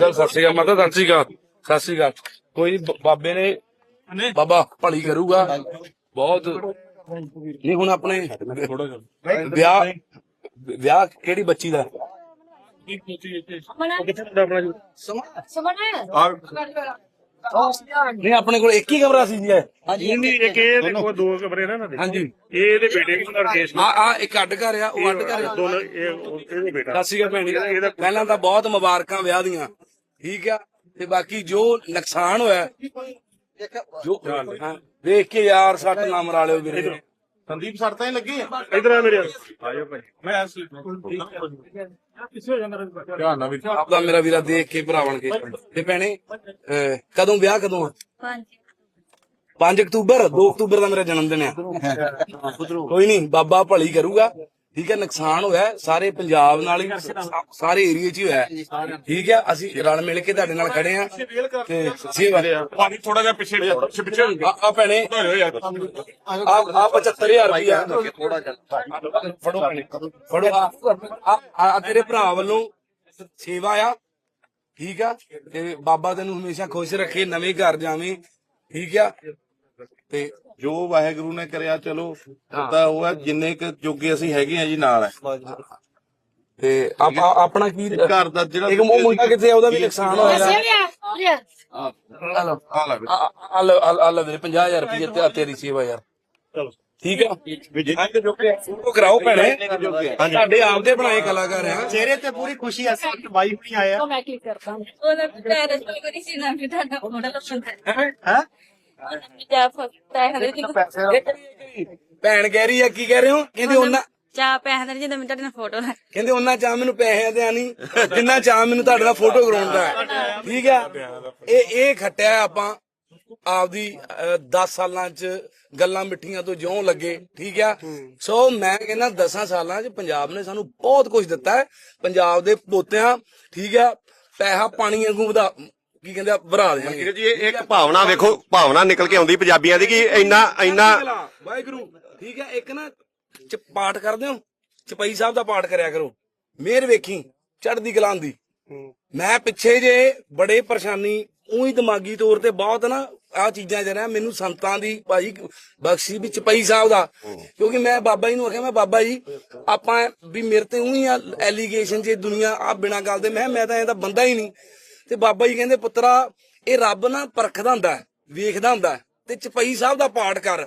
ਗੱਲ ਸਤਿ ਸ਼੍ਰੀ ਅਕਾਲ ਮਾਤਾ ਸਤਿ ਸ਼੍ਰੀ ਅਕਾਲ। ਸਤਿ ਸ਼੍ਰੀ ਅਕਾਲ। ਕੋਈ ਨੀ, ਬ- ਬਾਬੇ ਨੇ ਬਾਬਾ ਭਲੀ ਕਰੂਗਾ। ਬਹੁਤ ਨਹੀਂ ਹੁਣ ਆਪਣੇ ਵਿਆਹ ਵਿਆਹ ਕਿਹੜੀ ਬੱਚੀ ਦਾ? ਨਹੀਂ ਆਪਣੇ ਕੋਲ ਇੱਕ ਹੀ ਕਮਰਾ ਸੀ ਜੀ ਇਹ? ਨਹੀਂ ਨਹੀਂ ਇੱਕ ਇਹ ਉਹ ਦੋ ਕਮਰੇ ਨਾ ਦੇ। ਹਾਂਜੀ। ਇਹ ਇਹਦੇ ਬੇਟੇ ਕੋਲ ਰਕੇਸ਼ ਆ ਆ ਇੱਕ ਅੱਡ ਘਰ ਆ ਉਹ ਅੱਡ ਘਰ ਆ। ਦੋਨੋਂ ਇਹ ਉਹ- ਇਹਦੇ ਬੇਟਾ। ਸਤਿ ਸ਼੍ਰੀ ਅਕਾਲ ਭੈਣੀ ਪਹਿਲਾਂ ਤਾਂ ਬਹੁਤ ਮੁਬਾਰਕਾਂ ਵਿਆਹ ਦੀਆਂ। ਠੀਕ ਆ? ਤੇ ਬਾਕੀ ਜੋ ਨੁਕਸਾਨ ਹੋਇਆ ਜੋ ਹਾਂ, ਵੇਖ ਕੇ ਯਾਰ ਸੱਟ ਨਾ ਮਰਾ ਲਿਓ ਵੀਰੇ। ਸੰਦੀਪ ਸਰ ਤਾਂ ਹੀ ਲੱਗੀ ਆ। ਇਧਰ ਆ ਮੇਰੇ ਆਜੋ ਭਾਈ। ਮੈਂ ਧਿਆਨ ਨਾਲ ਵੀ ਆਪਦਾ ਮੇਰਾ ਵੀਰਾ ਦੇਖ ਕੇ ਭਰਾ ਬਣ ਕੇ। ਤੇ ਭੈਣੇ ਅਹ, ਕਦੋਂ ਵਿਆਹ ਕਦੋਂ ਆ? ਪੰਜ। 5 ਅਕਤੂਬਰ 2 ਅਕਤੂਬਰ ਦਾ ਮੇਰਾ ਜਨਮ ਦਿਨ ਆ। ਕੋਈ ਨਹੀਂ ਬਾਬਾ ਭਲੀ ਕਰੂਗਾ। ਠੀਕ ਹੈ ਨੁਕਸਾਨ ਹੋਇਆ ਸਾਰੇ ਪੰਜਾਬ ਨਾਲ ਹੀ ਸਾਰੇ ਏਰੀਏ 'ਚ ਹੀ ਹੋਇਆ। ਠੀਕ ਹੈ ਅਸੀਂ ਰਲ ਮਿਲ ਕੇ ਤੁਹਾਡੇ ਨਾਲ ਖੜੇ ਆ ਤੇ ਸੇਵਾ ਪਾਣੀ ਥੋੜਾ ਜਿਹਾ ਪਿੱਛੇ ਪਿੱਛੇ ਪਿੱਛੇ। ਆ ਭੈਣੇ ਆ ਆ 75000 ਰੁਪਇਆ ਫੜੋ ਭੈਣੇ ਫੜੋ। ਆ ਆ- ਆ ਤੇਰੇ ਭਰਾ ਵੱਲੋਂ ਸੇਵਾ ਆ। ਠੀਕ ਆ ਤੇ ਬਾਬਾ ਤੈਨੂੰ ਹਮੇਸ਼ਾ ਖੁਸ਼ ਰੱਖੇ ਨਵੇਂ ਘਰ ਜਾਵੇਂ। ਠੀਕ ਆ ਤੇ ਜੋ ਵਾਹਿਗੁਰੂ ਨੇ ਕਰਿਆ ਚਲੋ ਤਾਂ ਉਹ ਹੈ ਜਿੰਨੇ ਕੁ ਜੋਗੇ ਅਸੀਂ ਹੈਗੇ ਆ ਜੀ ਨਾਲ ਹੈ। ਤੇ ਆਪਾਂ ਆਪਣਾ ਕੀ ਘਰ ਦਾ ਜਿਹੜਾ ਇੱਕ ਮੋ ਮੁੰਡਾ ਕਿੱਥੇ ਆ ਉਹਦਾ ਵੀ ਨੁਕਸਾਨ ਹੋਇਆ। ਆ ਲਓ ਆ। ਲਓ ਆ ਲਓ ਵੀਰੇ 50000 ਰੁਪਏ ਤੇ ਆ ਤੇਰੀ ਸੇਵਾ ਯਾਰ। ਚਲੋ। ਠੀਕ ਆ? ਫੋਟੋ ਕਰਾਓ ਭੈਣੇ। ਤੁਹਾਡੇ ਆਪਦੇ ਬਣਾਏ ਕਲਾਕਾਰ ਆ। ਚਿਹਰੇ ਤੇ ਪੂਰੀ ਖੁਸ਼ੀ ਆ ਸੱਤ ਬਾਈ ਹੁਣੀ ਆਏ ਆ। ਮੈਂ ਕਲਿੱਕ ਕਰਦਾ? ਉਹਨਾਂ ਦੇ ਪੈਰ ਤੋਂ ਕੋਈ ਸੀ ਨਾ ਵੀ ਤੁਹਾਡਾ ਮੋੜਾ ਲੱਗਦਾ ਹੈ? ਜਾ ਫਸਤਾ ਹੈ ਜੀ ਭੈਣ ਕਹਿ ਰਹੀ ਆ ਕੀ ਕਹਿ ਰਹੇ ਹੋ? ਕਹਿੰਦੇ ਉਹਨਾਂ ਚਾ ਪੈਸੇ ਦੇ ਜਦੋਂ ਮੈਂ ਤੁਹਾਡੇ ਨਾਲ ਫੋਟੋ ਲੈ ਕਹਿੰਦੇ ਉਹਨਾਂ ਚਾਹ ਮੈਨੂੰ ਪੈਸੇ ਦੇ ਨਹੀਂ ਜਿੰਨਾ ਚਾਹ ਮੈਨੂੰ ਤੁਹਾਡੇ ਨਾਲ ਫੋਟੋ ਕਰਾਉਣ ਦਾ ਹੈ। ਠੀਕ ਆ? ਇਹ ਇਹ ਖੱਟਿਆ ਆਪਾਂ ਆਪਦੀ 10 ਸਾਲਾਂ ਚ ਗੱਲਾਂ ਮਿੱਠੀਆਂ ਤੋਂ ਜਿਉਂ ਲੱਗੇ ਠੀਕ ਆ? ਸੋ ਮੈਂ ਕਹਿੰਦਾ 10 ਸਾਲਾਂ ਚ ਪੰਜਾਬ ਨੇ ਸਾਨੂੰ ਬਹੁਤ ਕੁਝ ਦਿੱਤਾ ਹੈ। ਪੰਜਾਬ ਦੇ ਪੋਤਿਆਂ ਠੀਕ ਆ? ਪੈਸਾ ਪਾਣੀ ਵਾਂਗੂ ਵਧਾ ਕੀ ਕਹਿੰਦੇ ਆ? ਭਰਾ ਦੇਣਗੇ ਜੀ ਇਹ ਇੱਕ ਭਾਵਨਾ ਵੇਖੋ ਭਾਵਨਾ ਨਿਕਲ ਕੇ ਆਉਂਦੀ ਪੰਜਾਬੀਆਂ ਦੀ ਕਿ ਇੰਨਾ ਇੰਨਾ ਵਾਹਿਗੁਰੂ ਠੀਕ ਹੈ ਇੱਕ ਨਾ ਚ ਪਾਠ ਕਰਦੇ ਹੋ ਚਪਈ ਸਾਹਿਬ ਦਾ ਪਾਠ ਕਰਿਆ ਕਰੋ। ਮਿਹਰ ਵੇਖੀ ਚੜਦੀ ਕਲਾਂ ਦੀ। ਮੈਂ ਪਿੱਛੇ ਜੇ ਬੜੇ ਪਰੇਸ਼ਾਨੀ ਉਹੀ ਦਿਮਾਗੀ ਤੌਰ ਤੇ ਬਹੁਤ ਨਾ ਆ ਚੀਜ਼ਾਂ ਜਰਾ ਮੈਨੂੰ ਸੰਤਾਂ ਦੀ ਭਾਈ ਬਖਸ਼ੀ ਵੀ ਚਪਈ ਸਾਹਿਬ ਦਾ। ਕਿਉਂਕਿ ਮੈਂ ਬਾਬਾ ਜੀ ਨੂੰ ਆਖਿਆ ਮੈਂ ਬਾਬਾ ਜੀ ਆਪਾਂ ਵੀ ਮੇਰੇ ਤੇ ਉਹੀ ਆ ਐਲੀਗੇਸ਼ਨ ਜੇ ਦੁਨੀਆ ਆ ਬਿਨਾਂ ਗੱਲ ਦੇ ਮੈਂ ਕਿਹਾ ਮੈਂ ਤਾਂ ਇਹ ਤਾਂ ਬੰਦਾ ਹੀ ਨਹੀਂ। ਤੇ ਬਾਬਾ ਜੀ ਕਹਿੰਦੇ ਪੁੱਤਰਾ ਇਹ ਰੱਬ ਨਾ ਪਰਖਦਾ ਹੁੰਦਾ ਹੈ, ਵੇਖਦਾ ਹੁੰਦਾ ਹੈ, ਤੇ ਚਪਈ ਸਾਹਿਬ ਦਾ ਪਾਠ ਕਰ।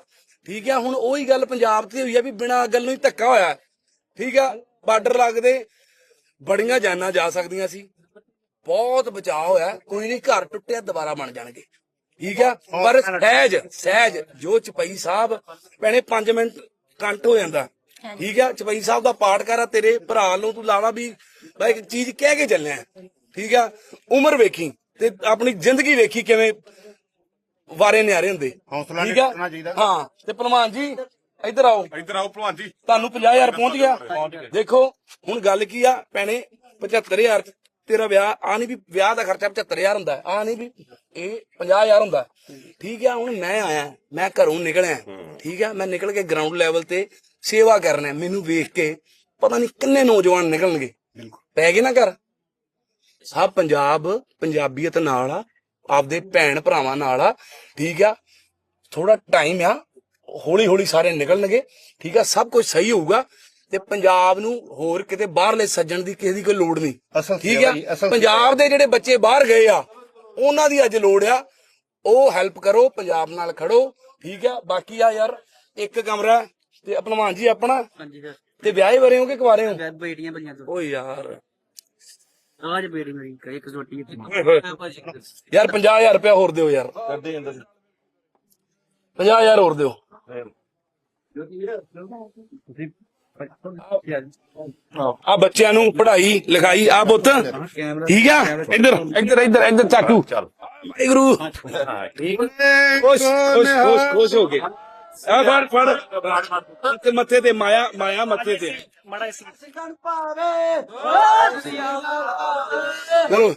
ਠੀਕ ਆ ਹੁਣ ਉਹੀ ਗੱਲ ਪੰਜਾਬ ਤੇ ਹੋਈ ਆ ਵੀ ਬਿਨਾਂ ਗੱਲੋਂ ਹੀ ਧੱਕਾ ਹੋਇਆ ਹੈ। ਠੀਕ ਆ ਬਾਰਡਰ ਲੱਗਦੇ ਬੜੀਆਂ ਜਾਨਾਂ ਜਾ ਸਕਦੀਆਂ ਸੀ। ਬਹੁਤ ਬਚਾਅ ਹੋਇਆ ਕੋਈ ਨਹੀਂ ਘਰ ਟੁੱਟਿਆ ਦੁਬਾਰਾ ਬਣ ਜਾਣਗੇ। ਠੀਕ ਆ ਪਰ ਸਹਿਜ ਸਹਿਜ ਜੋ ਚਪਈ ਸਾਹਿਬ ਭੈਣੇ 5 ਮਿੰਟ ਕੰਟ ਹੋ ਜਾਂਦਾ। ਠੀਕ ਆ ਚਪਈ ਸਾਹਿਬ ਦਾ ਪਾਠ ਕਰਾ ਤੇਰੇ ਭਰਾ ਨੂੰ ਤੂੰ ਲਾਵਾ ਵੀ ਬਈ ਇੱਕ ਚੀਜ਼ ਕਹਿ ਕੇ ਚੱਲਿਆ। ਠੀਕ ਆ? ਉਮਰ ਵੇਖੀ ਤੇ ਆਪਣੀ ਜ਼ਿੰਦਗੀ ਵੇਖੀ ਕਿਵੇਂ ਵਾਰੇ ਨਿਆਰੇ ਹੁੰਦੇ। ਹੌਸਲਾ ਠੀਕ ਨਹੀਂ ਆ? ਟੁੱਟਣਾ ਚਾਹੀਦਾ। ਹਾਂ ਤੇ ਭਲਵਾਨ ਜੀ ਇੱਧਰ ਆਓ। ਇਧਰ ਆਓ ਭਲਵਾਨ ਜੀ। ਤੁਹਾਨੂੰ 50000 ਪਹੁੰਚ ਗਿਆ। ਦੇਖੋ ਹੁਣ ਗੱਲ ਕੀ ਆ? ਭੈਣੇ 75000 ਤੇਰਾ ਵਿਆਹ ਆ ਨਹੀਂ ਵੀ ਵਿਆਹ ਦਾ ਖਰਚਾ 75000 ਹੁੰਦਾ। ਆ ਨਹੀਂ ਵੀ ਇਹ 50000 ਹੁੰਦਾ। ਠੀਕ ਆ ਹੁਣ ਮੈਂ ਆਇਆ ਮੈਂ ਘਰੋਂ ਨਿਕਲਿਆ। ਠੀਕ ਆ ਮੈਂ ਨਿਕਲ ਕੇ ਗਰਾਊਂਡ ਲੈਵਲ ਤੇ ਸੇਵਾ ਕਰਨਾ ਮੈਨੂੰ ਵੇਖ ਕੇ ਪਤਾ ਨਹੀਂ ਕਿੰਨੇ ਨੌਜਵਾਨ ਨਿਕਲਣਗੇ। ਪੈ ਗਏ ਨਾ ਘਰ? ਸਭ ਪੰਜਾਬ ਪੰਜਾਬੀਅਤ ਨਾਲ ਆ ਆਪਦੇ ਭੈਣ ਭਰਾਵਾਂ ਨਾਲ ਆ ਠੀਕ ਆ? ਥੋੜਾ ਟਾਈਮ ਆ ਹੌਲੀ ਹੌਲੀ ਸਾਰੇ ਨਿਕਲਣਗੇ ਠੀਕ ਆ? ਸਭ ਕੁਝ ਸਹੀ ਹੋਊਗਾ ਤੇ ਪੰਜਾਬ ਨੂੰ ਹੋਰ ਕਿਤੇ ਬਾਹਰਲੇ ਸੱਜਣ ਦੀ ਕਿਸੇ ਦੀ ਕੋਈ ਲੋੜ ਨਹੀਂ ਅਸਲ ਠੀਕ ਆ? ਪੰਜਾਬ ਦੇ ਜਿਹੜੇ ਬੱਚੇ ਬਾਹਰ ਗਏ ਆ ਉਹਨਾਂ ਦੀ ਅੱਜ ਲੋੜ ਆ ਉਹ ਹੈਲਪ ਕਰੋ ਪੰਜਾਬ ਨਾਲ ਖੜੋ ਠੀਕ ਆ? ਬਾਕੀ ਆ ਯਾਰ ਇੱਕ ਕਮਰਾ ਤੇ ਭਲਵਾਨ ਜੀ ਆਪਣਾ ਹਾਂਜੀ ਸਰ ਤੇ ਵਿਆਹੇ ਵਰੇ ਹੋ ਕਿ ਕੁਆਰੇ ਹੋ? ਬੇਟੀਆਂ ਬਈਆਂ ਤੋਂ ਓ ਯਾਰ। ਆਜ ਬੇਟੀ ਮੇਰੀ ਇੱਕ ਛੋਟੀ ਹੈ ਯਾਰ 50000 ਰੁਪਇਆ ਹੋਰ ਦਿਓ ਯਾਰ। ਕਰਦੇ ਜਾਂਦਾ 50000 ਹੋਰ ਦਿਓ। ਆ ਬੱਚਿਆਂ ਨੂੰ ਪੜ੍ਹਾਈ ਲਿਖਾਈ ਆ ਪੁੱਤ। ਠੀਕ ਆ? ਇੱਧਰ ਇੱਧਰ ਇੱਧਰ ਇੱਧਰ ਚਾਕੂ। ਚੱਲ। ਵਾਹਿਗੁਰੂ। ਠੀਕ। ਖੁਸ਼ ਖੁਸ਼ ਖੁਸ਼ ਖੁਸ਼ ਹੋ ਗਏ। ਆ ਫੜ ਫੜ। ਤੇ ਮੱਥੇ ਤੇ ਮਾਇਆ ਮਾਇਆ ਮੱਥੇ ਤੇ। ਚਲੋ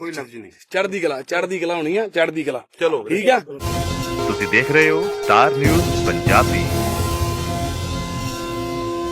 ਚੜਦੀ ਕਲਾ ਚੜਦੀ ਕਲਾ ਹੋਣੀ ਆ ਚੜਦੀ ਕਲਾ। ਚਲੋ ਠੀਕ ਆ? ਤੁਸੀਂ ਦੇਖ ਰਹੇ ਹੋ ਸਟਾਰ ਨਿਊਜ਼ ਪੰਜਾਬੀ।